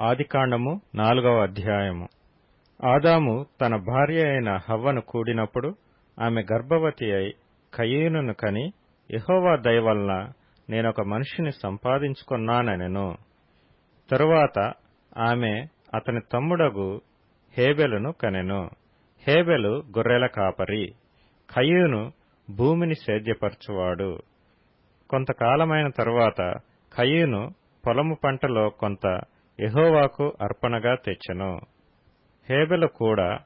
ఆదికాండము నాలుగవ అధ్యాయము. ఆదాము తన భార్య అయిన హవ్వను కూడినప్పుడు ఆమె గర్భవతి అయి కయీనును కని ఎహోవా దయ వలన నేనొక మనిషిని సంపాదించుకున్నానెను తరువాత ఆమె అతని తమ్ముడగు హేబెలును కనెను. హేబెలు గొర్రెల కాపరి ఖయూను భూమిని సేద్యపరచువాడు. కొంతకాలమైన తరువాత కయీను పొలము పంటలో కొంత యహోవాకు అర్పణగా తెచ్చెను. హేబెలు కూడా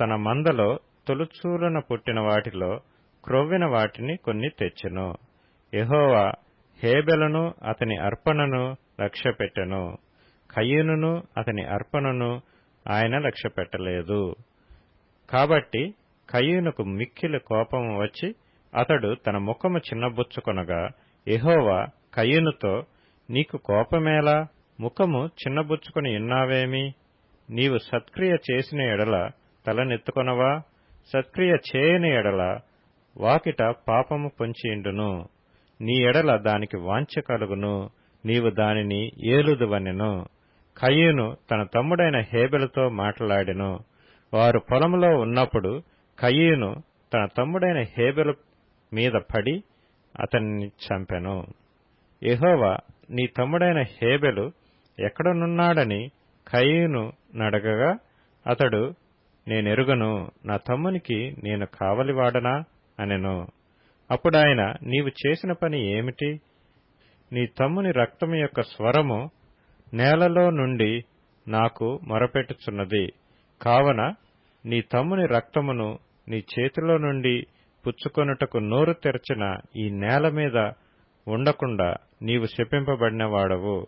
తన మందలో తొలుచూలన పుట్టిన వాటిలో క్రొవ్విన వాటిని కొన్ని తెచ్చెను. యహోవా హేబెలను అతని అర్పణను లక్ష్యపెట్టెను. కయీనును అతని అర్పణను ఆయన లక్ష్యపెట్టలేదు. కాబట్టి కయీనుకు మిక్కిలి కోపం వచ్చి అతడు తన ముఖము చిన్నబుచ్చుకొనగా యెహోవా కయీనుతో నీకు కోపమేలా? ముఖము చిన్నబుచ్చుకొని ఇన్నావేమి నీవు సత్క్రియ చేసిన ఎడల తలనెత్తుకొనవా? సత్క్రియ చేయని ఎడల వాకిట పాపము పొంచియుండును. నీ ఎడల దానికి వాంఛ కలుగును. నీవు దానిని ఏలుదువనెను. కయ్యూను తన తమ్ముడైన హేబెలతో మాట్లాడెను. వారు పొలంలో ఉన్నప్పుడు కయ్యూను తన తమ్ముడైన హేబెలు మీద పడి అతన్ని చంపెను. ఎహోవా నీ తమ్ముడైన హేబెలు ఎక్కడనున్నాడని ఖయీను నడగగా అతడు నేనెరుగను నా తమ్మునికి నేను కావలివాడనా? అనెను. అప్పుడాయన నీవు చేసిన పని ఏమిటి? నీ తమ్ముని రక్తము యొక్క స్వరము నేలలో నుండి నాకు మొరపెట్టుచున్నది. కావన నీ తమ్ముని రక్తమును నీ చేతిలో నుండి పుచ్చుకొనుటకు నోరు తెరచిన ఈ నేల మీద ఉండకుండా నీవు శపింపబడినవాడవు.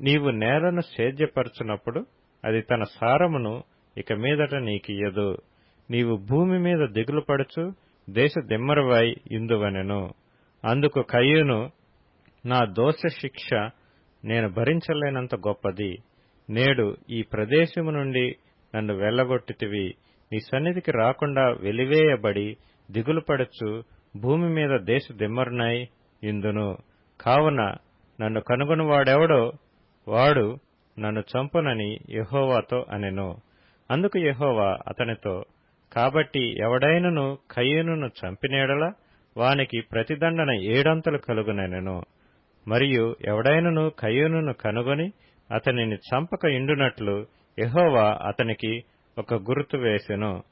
నీవు నేలను సేద్యపరచునప్పుడు అది తన సారమును ఇక మీదట నీకియ్యదు. నీవు భూమి మీద దిగులు పడుచు దేశ దిమ్మరవై ఇందువనెను. అందుకు కయ్యూను నా దోష శిక్ష నేను భరించలేనంత గొప్పది. నేడు ఈ ప్రదేశము నుండి నన్ను వెళ్ళగొట్టితివి నీ సన్నిధికి రాకుండా వెలివేయబడి దిగులు పడచ్చు భూమి మీద దేశ దిమ్మరునై ఇందును. కావున నన్ను కనుగొనువాడెవడో వాడు నన్ను చంపునని యహోవాతో అనెను. అందుకు యహోవా అతనితో కాబట్టి ఎవడైనను కయ్యూనును చంపినేడల? వానికి ప్రతిదండన ఏడంతలు కలుగునెనెను. మరియు ఎవడైనను కయ్యూనును కనుగొని అతనిని చంపక ఇండునట్లు యహోవా అతనికి ఒక గుర్తు వేసెను.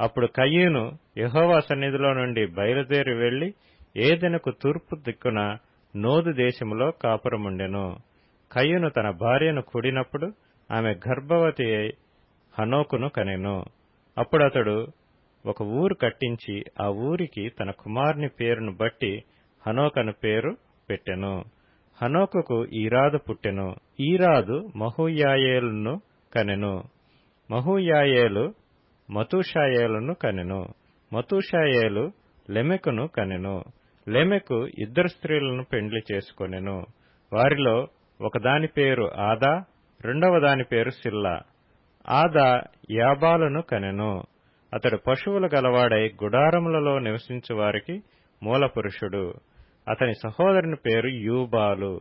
అప్పుడు కయ్యూను యహోవా సన్నిధిలో నుండి బయలుదేరి వెళ్ళి ఏదెనకు తూర్పు దిక్కున నోదు దేశములో కాపురముండెను. కయ్యను తన భార్యను కూడినప్పుడు ఆమె గర్భవతి అయి హనోకును కనెను. అప్పుడతడు ఒక ఊరు కట్టించి ఆ ఊరికి తన కుమారుని పేరును బట్టి హనోకను పేరు పెట్టెను. హనోకుకు ఈరాదు పుట్టెను. ఈరాదు మహూయాయేలును కనెను. మహూయాయేలు మతూషాయేలును కనెను. మతూషాయేలు లెమెకును కనెను. లెమెకు ఇద్దరు స్త్రీలను పెండ్లి చేసుకొనెను. వారిలో ఒకదాని పేరు ఆదా రెండవ దాని పేరు సిల్లా. ఆదా యాబాలును కనెను. అతడు పశువులు గలవాడై గుడారములలో నివసించువారికి మూలపురుషుడు. అతని సహోదరుని పేరు యూబాలు.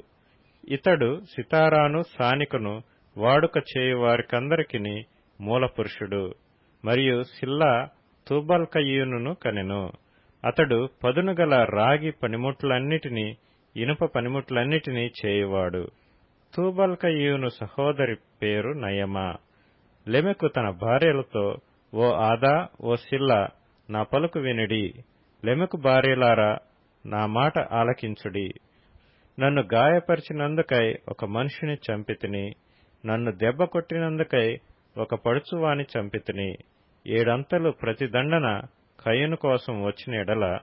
ఇతడు సితారాను సానికును వాడుక చేయువారికందరికిని మూలపురుషుడు. మరియు సిల్లా తూబల్కయ్యూను కనెను. అతడు పదునుగల రాగి పనిముట్లన్నిటినీ ఇనుప పనిముట్లన్నిటినీ చేయువాడు. తూబల్కయ్యూను సహోదరి పేరు నయమా. లెమెకు తన భార్యలతో ఓ ఆదా ఓ సిల్లా నా పలుకు వినిడి. లెమెకు భార్యలారా నా మాట ఆలకించుడి. నన్ను గాయపరిచినందుకై ఒక మనిషిని చంపితిని. నన్ను దెబ్బ కొట్టినందుకై ఒక పడుచువాని చంపితిని. ఏడంతలు ప్రతి దండన కయ్యను కోసం వచ్చిన ఎడల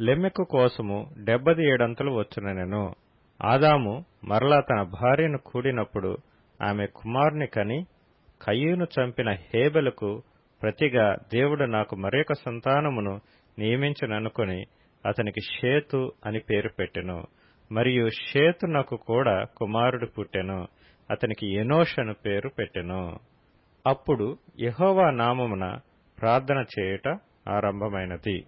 లెమ్మెకు కోసము డెబ్బది ఏడంతలు వచ్చునెను ఆదాము మరలా తన భార్యను కూడినప్పుడు ఆమె కుమారుని కని కయ్యూను చంపిన హేబెలకు ప్రతిగా దేవుడు నాకు మరొక సంతానమును నియమించననుకుని అతనికి షేతు అని పేరు పెట్టెను. మరియు షేతు నాకు కూడా కుమారుడు పుట్టెను. అతనికి ఎనోష్ అను పేరు పెట్టెను. అప్పుడు యహోవా నామమున ప్రార్థన చేయుట ఆరంభమైనది.